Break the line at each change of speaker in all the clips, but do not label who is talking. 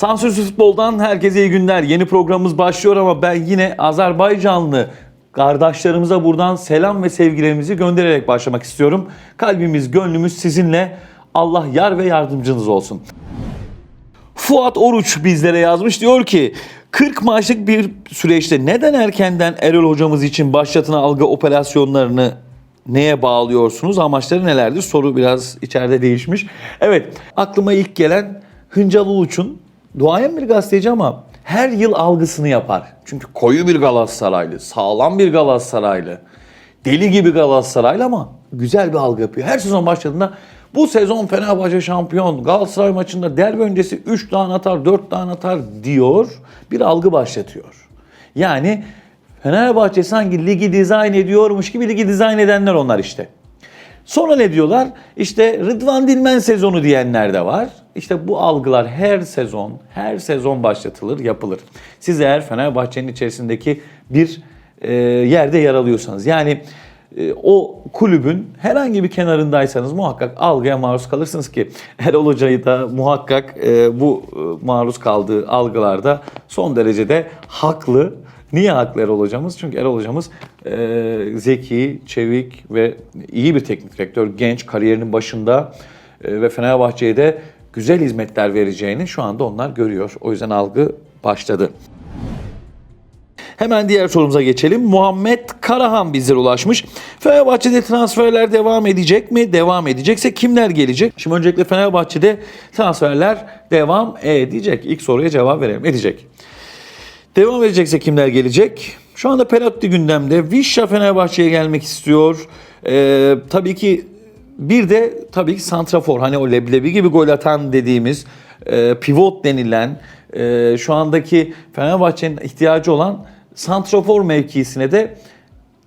Sansürsüz Futbol'dan herkese iyi günler. Yeni programımız başlıyor ama ben yine Azerbaycanlı kardeşlerimize buradan selam ve sevgilerimizi göndererek başlamak istiyorum. Kalbimiz, gönlümüz sizinle. Allah yar ve yardımcınız olsun. Fuat Oruç bizlere yazmış diyor ki 40 maçlık bir süreçte neden erkenden Erol hocamız için başlatılan algı operasyonlarını neye bağlıyorsunuz? Amaçları nelerdir? Soru biraz içeride değişmiş. Evet aklıma ilk gelen Hıncal Uluç'un duayen bir gazeteci ama her yıl algısını yapar. Çünkü koyu bir Galatasaraylı, sağlam bir Galatasaraylı, deli gibi Galatasaraylı ama güzel bir algı yapıyor. Her sezon başladığında bu sezon Fenerbahçe şampiyon, Galatasaray maçında derbi öncesi 3 tane atar, 4 tane atar diyor. Bir algı başlatıyor. Yani Fenerbahçe sanki ligi dizayn ediyormuş gibi ligi dizayn edenler onlar işte. Sonra ne diyorlar? İşte Rıdvan Dilmen sezonu diyenler de var. İşte bu algılar her sezon, her sezon başlatılır, yapılır. Siz eğer Fenerbahçe'nin içerisindeki bir e, yerde yer alıyorsanız, yani e, o kulübün herhangi bir kenarındaysanız muhakkak algıya maruz kalırsınız ki Erol Hoca'yı da muhakkak e, bu e, maruz kaldığı algılarda son derecede haklı. Niye haklı Erol hocamız? Çünkü Erol hocamız e, zeki, çevik ve iyi bir teknik direktör. Genç, kariyerinin başında e, ve Fenerbahçe'ye de güzel hizmetler vereceğini şu anda onlar görüyor. O yüzden algı başladı. Hemen diğer sorumuza geçelim. Muhammed Karahan bizlere ulaşmış. Fenerbahçe'de transferler devam edecek mi? Devam edecekse kimler gelecek? Şimdi öncelikle Fenerbahçe'de transferler devam edecek. İlk soruya cevap verelim. Edecek. Devam edecekse kimler gelecek? Şu anda Perotti gündemde. Vişya Fenerbahçe'ye gelmek istiyor. Ee, tabii ki bir de tabii ki santrafor. Hani o leblebi gibi gol atan dediğimiz e, pivot denilen e, şu andaki Fenerbahçe'nin ihtiyacı olan santrafor mevkisine de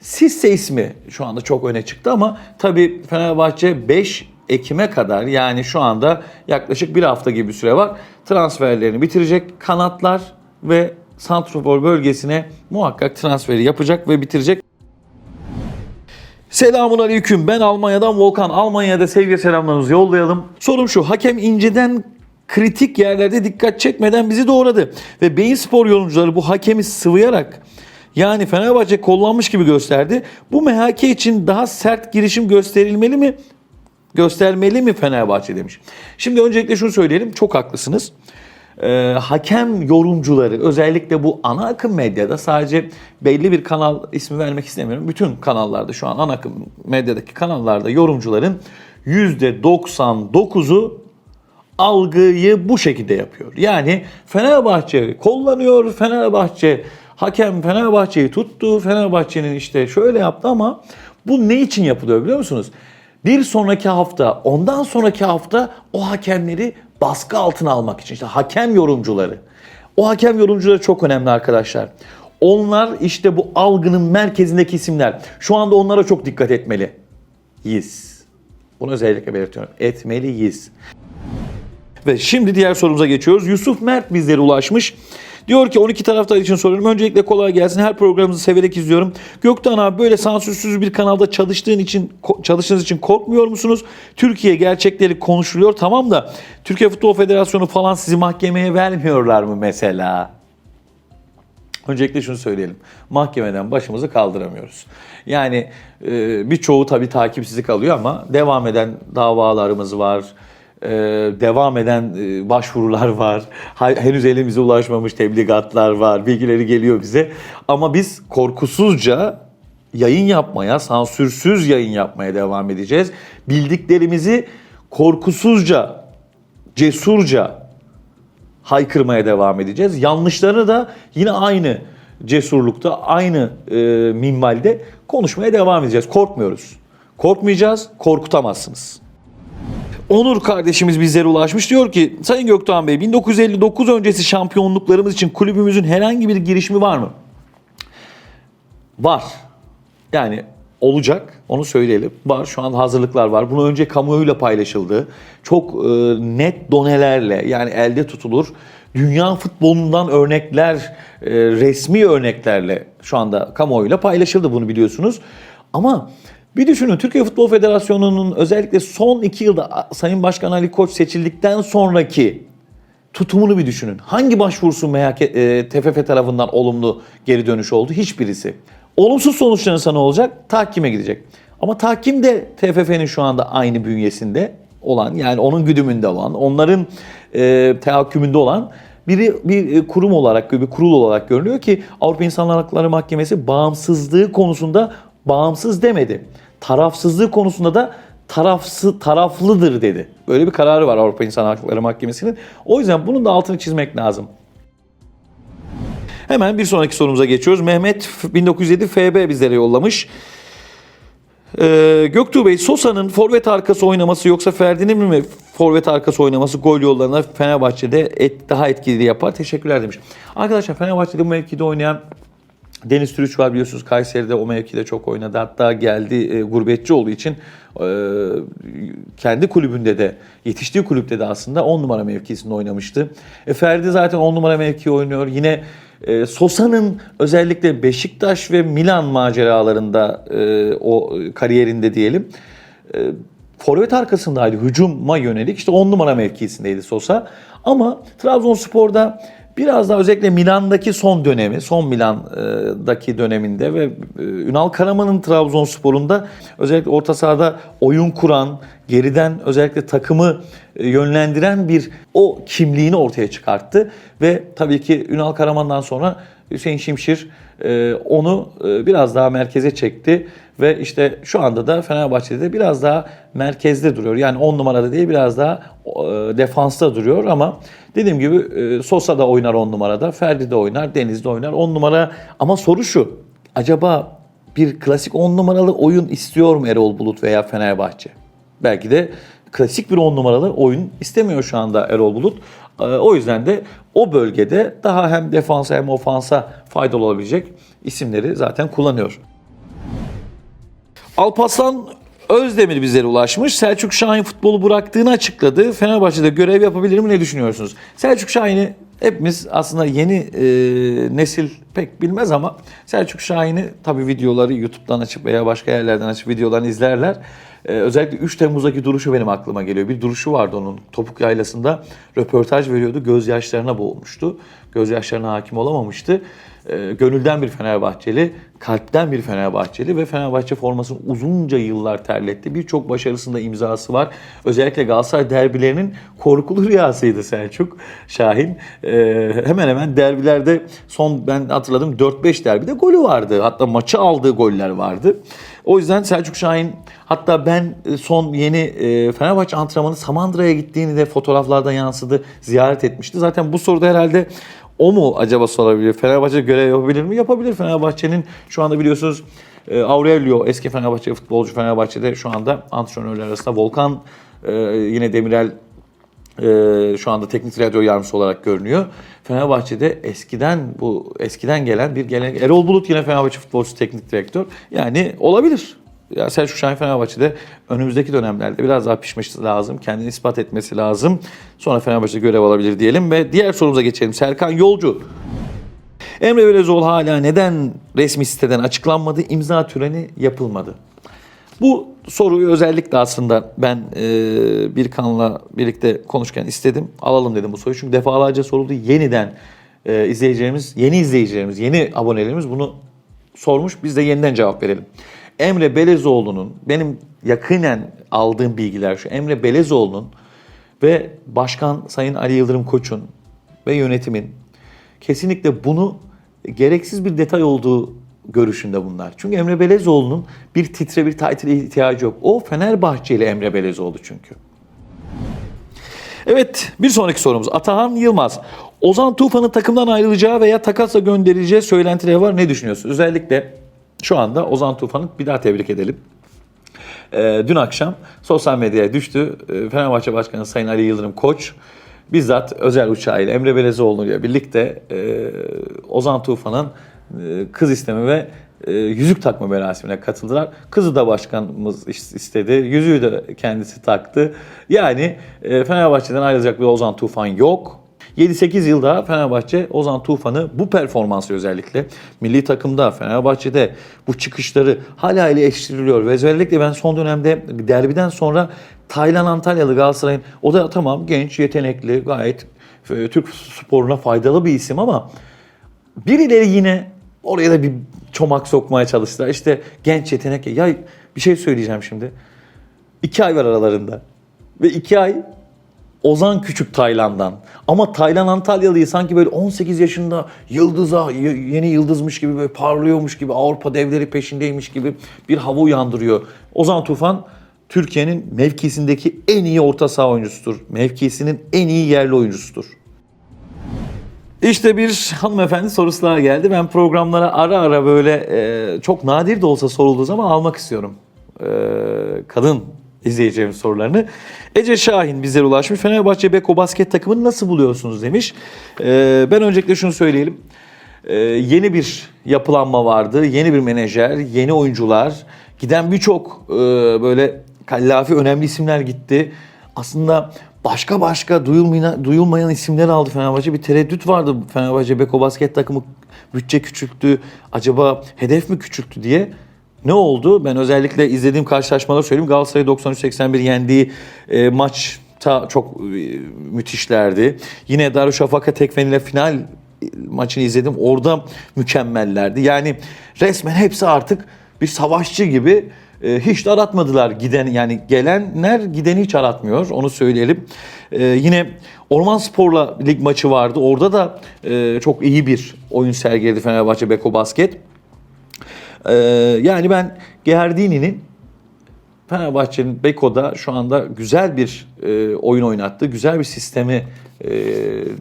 Sisse ismi şu anda çok öne çıktı ama tabii Fenerbahçe 5 Ekim'e kadar yani şu anda yaklaşık bir hafta gibi bir süre var. Transferlerini bitirecek. Kanatlar ve santrafor bölgesine muhakkak transferi yapacak ve bitirecek. Selamun aleyküm. Ben Almanya'dan Volkan. Almanya'da sevgi selamlarımızı yollayalım. Sorum şu. Hakem inceden kritik yerlerde dikkat çekmeden bizi doğradı. Ve Beyin Spor yorumcuları bu hakemi sıvayarak yani Fenerbahçe kollanmış gibi gösterdi. Bu MHK için daha sert girişim gösterilmeli mi? Göstermeli mi Fenerbahçe demiş. Şimdi öncelikle şunu söyleyelim. Çok haklısınız. Ee, hakem yorumcuları özellikle bu ana akım medyada sadece belli bir kanal ismi vermek istemiyorum. Bütün kanallarda şu an ana akım medyadaki kanallarda yorumcuların %99'u algıyı bu şekilde yapıyor. Yani Fenerbahçe kullanıyor, Fenerbahçe hakem Fenerbahçe'yi tuttu, Fenerbahçe'nin işte şöyle yaptı ama bu ne için yapılıyor biliyor musunuz? Bir sonraki hafta, ondan sonraki hafta o hakemleri baskı altına almak için. işte hakem yorumcuları. O hakem yorumcuları çok önemli arkadaşlar. Onlar işte bu algının merkezindeki isimler. Şu anda onlara çok dikkat etmeliyiz. Bunu özellikle belirtiyorum. Etmeliyiz. Ve şimdi diğer sorumuza geçiyoruz. Yusuf Mert bizlere ulaşmış. Diyor ki 12 taraftar için soruyorum. Öncelikle kolay gelsin. Her programınızı severek izliyorum. Gökten abi böyle sansürsüz bir kanalda çalıştığın için çalıştığınız için korkmuyor musunuz? Türkiye gerçekleri konuşuluyor tamam da Türkiye Futbol Federasyonu falan sizi mahkemeye vermiyorlar mı mesela? Öncelikle şunu söyleyelim. Mahkemeden başımızı kaldıramıyoruz. Yani e, birçoğu tabii takipsizlik alıyor ama devam eden davalarımız var. E, devam eden e, başvurular var. Henüz elimize ulaşmamış tebligatlar var. Bilgileri geliyor bize. Ama biz korkusuzca yayın yapmaya, sansürsüz yayın yapmaya devam edeceğiz. Bildiklerimizi korkusuzca, cesurca haykırmaya devam edeceğiz. Yanlışlarını da yine aynı cesurlukta, aynı e, minvalde konuşmaya devam edeceğiz. Korkmuyoruz. Korkmayacağız, korkutamazsınız. Onur kardeşimiz bizlere ulaşmış. Diyor ki Sayın Gökdoğan Bey 1959 öncesi şampiyonluklarımız için kulübümüzün herhangi bir girişimi var mı? Var. Yani olacak onu söyleyelim. Var şu an hazırlıklar var. Bunu önce kamuoyuyla paylaşıldı. Çok e, net donelerle yani elde tutulur. Dünya futbolundan örnekler, e, resmi örneklerle şu anda kamuoyuyla paylaşıldı bunu biliyorsunuz. Ama bir düşünün Türkiye Futbol Federasyonu'nun özellikle son iki yılda Sayın Başkan Ali Koç seçildikten sonraki tutumunu bir düşünün. Hangi başvurusu MHK, e, TFF tarafından olumlu geri dönüş oldu? Hiçbirisi. Olumsuz sonuçlanırsa ne olacak? Tahkime gidecek. Ama tahkim de TFF'nin şu anda aynı bünyesinde olan yani onun güdümünde olan, onların e, tahakkümünde olan biri bir e, kurum olarak, bir kurul olarak görülüyor ki Avrupa İnsan Hakları Mahkemesi bağımsızlığı konusunda bağımsız demedi. Tarafsızlığı konusunda da tarafsı taraflıdır dedi. Böyle bir kararı var Avrupa İnsan Hakları Mahkemesi'nin. O yüzden bunun da altını çizmek lazım. Hemen bir sonraki sorumuza geçiyoruz. Mehmet 1907 FB bizlere yollamış. Ee, Göktuğ Bey, Sosa'nın forvet arkası oynaması yoksa Ferdi'nin mi forvet arkası oynaması gol yollarına Fenerbahçe'de et, daha etkili yapar? Teşekkürler demiş. Arkadaşlar Fenerbahçe'de bu mevkide oynayan Deniz Türüç var biliyorsunuz Kayseri'de o mevkide çok oynadı. Hatta geldi e, gurbetçi olduğu için e, kendi kulübünde de yetiştiği kulüpte de aslında 10 numara mevkisinde oynamıştı. E, Ferdi zaten 10 numara mevki oynuyor. Yine e, Sosa'nın özellikle Beşiktaş ve Milan maceralarında e, o kariyerinde diyelim e, forvet arkasındaydı. Hücuma yönelik işte 10 numara mevkisindeydi Sosa. Ama Trabzonspor'da biraz daha özellikle Milan'daki son dönemi, son Milan'daki döneminde ve e, Ünal Karaman'ın Trabzonspor'unda özellikle orta sahada oyun kuran, geriden özellikle takımı e, yönlendiren bir o kimliğini ortaya çıkarttı. Ve tabii ki Ünal Karaman'dan sonra Hüseyin Şimşir e, onu biraz daha merkeze çekti ve işte şu anda da Fenerbahçe'de biraz daha merkezde duruyor. Yani 10 numarada değil biraz daha defansta duruyor ama dediğim gibi Sosa da oynar 10 numarada, Ferdi de oynar, Deniz de oynar 10 numara. Ama soru şu. Acaba bir klasik 10 numaralı oyun istiyor mu Erol Bulut veya Fenerbahçe? Belki de klasik bir 10 numaralı oyun istemiyor şu anda Erol Bulut. O yüzden de o bölgede daha hem defansa hem ofansa faydalı olabilecek isimleri zaten kullanıyor. Alparslan Özdemir bizlere ulaşmış. Selçuk Şahin futbolu bıraktığını açıkladı. Fenerbahçe'de görev yapabilir mi ne düşünüyorsunuz? Selçuk Şahin'i hepimiz aslında yeni e, nesil pek bilmez ama Selçuk Şahin'i tabii videoları YouTube'dan açıp veya başka yerlerden açıp videolarını izlerler. Ee, özellikle 3 Temmuz'daki duruşu benim aklıma geliyor. Bir duruşu vardı onun Topuk Yaylası'nda röportaj veriyordu. Gözyaşlarına boğulmuştu. Gözyaşlarına hakim olamamıştı. Ee, gönülden bir Fenerbahçeli, kalpten bir Fenerbahçeli ve Fenerbahçe formasını uzunca yıllar terletti. Birçok başarısında imzası var. Özellikle Galatasaray derbilerinin korkulu rüyasıydı Selçuk Şahin. Ee, hemen hemen derbilerde son ben hatırladım 4-5 derbide golü vardı. Hatta maçı aldığı goller vardı. O yüzden Selçuk Şahin hatta ben e, son yeni e, Fenerbahçe antrenmanı Samandıra'ya gittiğini de fotoğraflarda yansıdı. Ziyaret etmişti. Zaten bu soruda herhalde o mu acaba sorabilir? Fenerbahçe görev yapabilir mi? Yapabilir. Fenerbahçe'nin şu anda biliyorsunuz e, Aurelio eski Fenerbahçe futbolcu Fenerbahçe'de şu anda antrenörler arasında Volkan yine Demirel e, şu anda teknik radyo yardımcısı olarak görünüyor. Fenerbahçe'de eskiden bu eskiden gelen bir gelenek. Erol Bulut yine Fenerbahçe futbolcusu teknik direktör. Yani olabilir. Ya Selçuk Şahin Fenerbahçe'de önümüzdeki dönemlerde biraz daha pişmesi lazım. Kendini ispat etmesi lazım. Sonra Fenerbahçe görev alabilir diyelim ve diğer sorumuza geçelim. Serkan Yolcu. Emre Belözoğlu hala neden resmi siteden açıklanmadı, imza töreni yapılmadı? Bu soruyu özellikle aslında ben e, bir kanla birlikte konuşurken istedim. Alalım dedim bu soruyu. Çünkü defalarca soruldu. Yeniden e, izleyicilerimiz, yeni izleyicilerimiz, yeni abonelerimiz bunu sormuş. Biz de yeniden cevap verelim. Emre Belezoğlu'nun benim yakinen aldığım bilgiler şu. Emre Belezoğlu'nun ve Başkan Sayın Ali Yıldırım Koç'un ve yönetimin kesinlikle bunu gereksiz bir detay olduğu görüşünde bunlar. Çünkü Emre Belezoğlu'nun bir titre bir title'e ihtiyacı yok. O Fenerbahçeli Emre Belezoğlu çünkü. Evet bir sonraki sorumuz. Atahan Yılmaz. Ozan Tufan'ın takımdan ayrılacağı veya takasla gönderileceği söylentileri var. Ne düşünüyorsunuz? Özellikle şu anda Ozan Tufan'ı bir daha tebrik edelim. Ee, dün akşam sosyal medyaya düştü. Ee, Fenerbahçe Başkanı Sayın Ali Yıldırım Koç bizzat özel uçağıyla Emre Belezoğlu ile birlikte e, Ozan Tufan'ın kız isteme ve e, yüzük takma merasimine katıldılar. Kızı da başkanımız istedi. Yüzüğü de kendisi taktı. Yani e, Fenerbahçe'den ayrılacak bir Ozan Tufan yok. 7-8 yılda Fenerbahçe Ozan Tufan'ı bu performansı özellikle milli takımda Fenerbahçe'de bu çıkışları hala ile eleştiriliyor. Ve özellikle ben son dönemde derbiden sonra Taylan Antalyalı Galatasaray'ın o da tamam genç, yetenekli, gayet e, Türk sporuna faydalı bir isim ama birileri yine oraya da bir çomak sokmaya çalıştılar. İşte genç yetenek. Ya bir şey söyleyeceğim şimdi. İki ay var aralarında. Ve iki ay Ozan Küçük Taylan'dan. Ama Taylan Antalyalı'yı sanki böyle 18 yaşında yıldıza, y- yeni yıldızmış gibi böyle parlıyormuş gibi Avrupa devleri peşindeymiş gibi bir hava uyandırıyor. Ozan Tufan Türkiye'nin mevkisindeki en iyi orta saha oyuncusudur. Mevkisinin en iyi yerli oyuncusudur. İşte bir hanımefendi sorusu daha geldi. Ben programlara ara ara böyle e, çok nadir de olsa sorulduğu zaman almak istiyorum. E, kadın izleyeceğim sorularını. Ece Şahin bizlere ulaşmış. Fenerbahçe Beko basket takımını nasıl buluyorsunuz demiş. E, ben öncelikle şunu söyleyelim. E, yeni bir yapılanma vardı. Yeni bir menajer, yeni oyuncular. Giden birçok e, böyle kallafi önemli isimler gitti. Aslında başka başka duyulmayan, isimler aldı Fenerbahçe. Bir tereddüt vardı Fenerbahçe Beko basket takımı bütçe küçülttü. Acaba hedef mi küçülttü diye. Ne oldu? Ben özellikle izlediğim karşılaşmaları söyleyeyim. Galatasaray 93-81 yendiği e, maçta çok e, müthişlerdi. Yine Darüşşafaka Tekfen ile final maçını izledim. Orada mükemmellerdi. Yani resmen hepsi artık bir savaşçı gibi e, hiç de aratmadılar giden yani gelenler gideni hiç aratmıyor onu söyleyelim. E, yine Orman Spor'la lig maçı vardı. Orada da e, çok iyi bir oyun sergiledi Fenerbahçe Beko Basket. E, yani ben Gerdini'nin Fenerbahçe'nin Beko'da şu anda güzel bir e, oyun oynattı. Güzel bir sistemi e,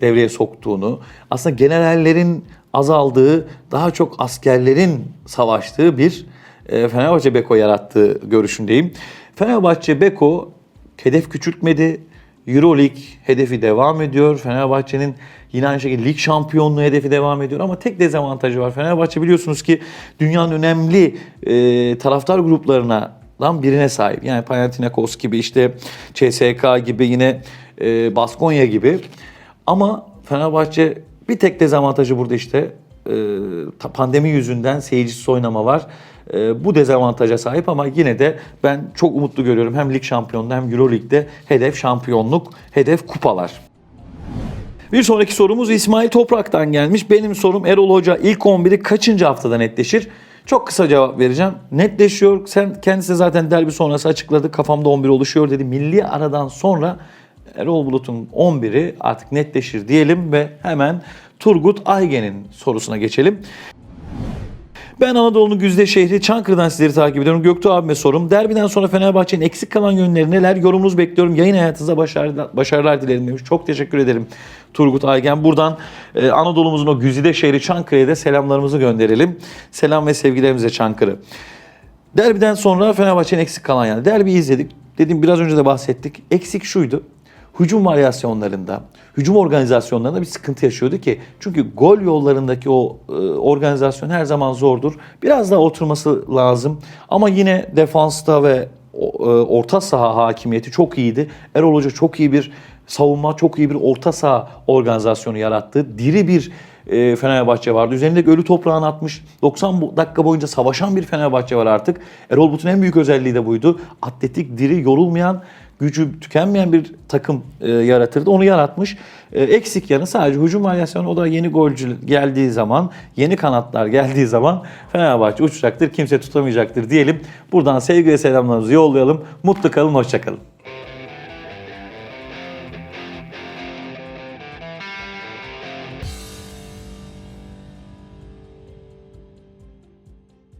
devreye soktuğunu, aslında generallerin azaldığı, daha çok askerlerin savaştığı bir e, Fenerbahçe Beko yarattığı görüşündeyim. Fenerbahçe Beko hedef küçültmedi. Euroleague hedefi devam ediyor. Fenerbahçe'nin yine aynı şekilde lig şampiyonluğu hedefi devam ediyor. Ama tek dezavantajı var. Fenerbahçe biliyorsunuz ki dünyanın önemli e, taraftar gruplarına dan birine sahip. Yani Panathinaikos gibi işte CSK gibi yine e, Baskonya gibi. Ama Fenerbahçe bir tek dezavantajı burada işte e, pandemi yüzünden seyircisiz oynama var. E, bu dezavantaja sahip ama yine de ben çok umutlu görüyorum. Hem lig şampiyonluğu hem Euro hedef şampiyonluk, hedef kupalar. Bir sonraki sorumuz İsmail Toprak'tan gelmiş. Benim sorum Erol Hoca ilk 11'i kaçıncı haftada netleşir? Çok kısa cevap vereceğim. Netleşiyor. Sen kendisi zaten derbi sonrası açıkladı. Kafamda 11 oluşuyor dedi. Milli aradan sonra Erol Bulut'un 11'i artık netleşir diyelim ve hemen Turgut Aygen'in sorusuna geçelim. Ben Anadolu'nun güzde şehri Çankırı'dan sizleri takip ediyorum. Göktuğ abime sorum. Derbiden sonra Fenerbahçe'nin eksik kalan yönleri neler? Yorumunuzu bekliyorum. Yayın hayatınıza başarılar, başarılar dilerim demiş. Çok teşekkür ederim Turgut Aygen. Buradan e, Anadolu'muzun o güzide şehri Çankırı'ya da selamlarımızı gönderelim. Selam ve sevgilerimize Çankırı. Derbiden sonra Fenerbahçe'nin eksik kalan yani. Derbi izledik. Dedim biraz önce de bahsettik. Eksik şuydu. Hücum varyasyonlarında, hücum organizasyonlarında bir sıkıntı yaşıyordu ki. Çünkü gol yollarındaki o e, organizasyon her zaman zordur. Biraz daha oturması lazım. Ama yine defansta ve e, orta saha hakimiyeti çok iyiydi. Erol Hoca çok iyi bir savunma, çok iyi bir orta saha organizasyonu yarattı. Diri bir e, Fenerbahçe vardı. Üzerinde ölü toprağını atmış. 90 bu- dakika boyunca savaşan bir Fenerbahçe var artık. Erol Bulut'un en büyük özelliği de buydu. Atletik, diri, yorulmayan, gücü tükenmeyen bir takım e, yaratırdı. Onu yaratmış. E, eksik yanı sadece hücum varyasyonu. O da yeni golcü geldiği zaman, yeni kanatlar geldiği zaman Fenerbahçe uçacaktır. Kimse tutamayacaktır diyelim. Buradan sevgi ve selamlarımızı yollayalım. Mutlu kalın, hoşça kalın.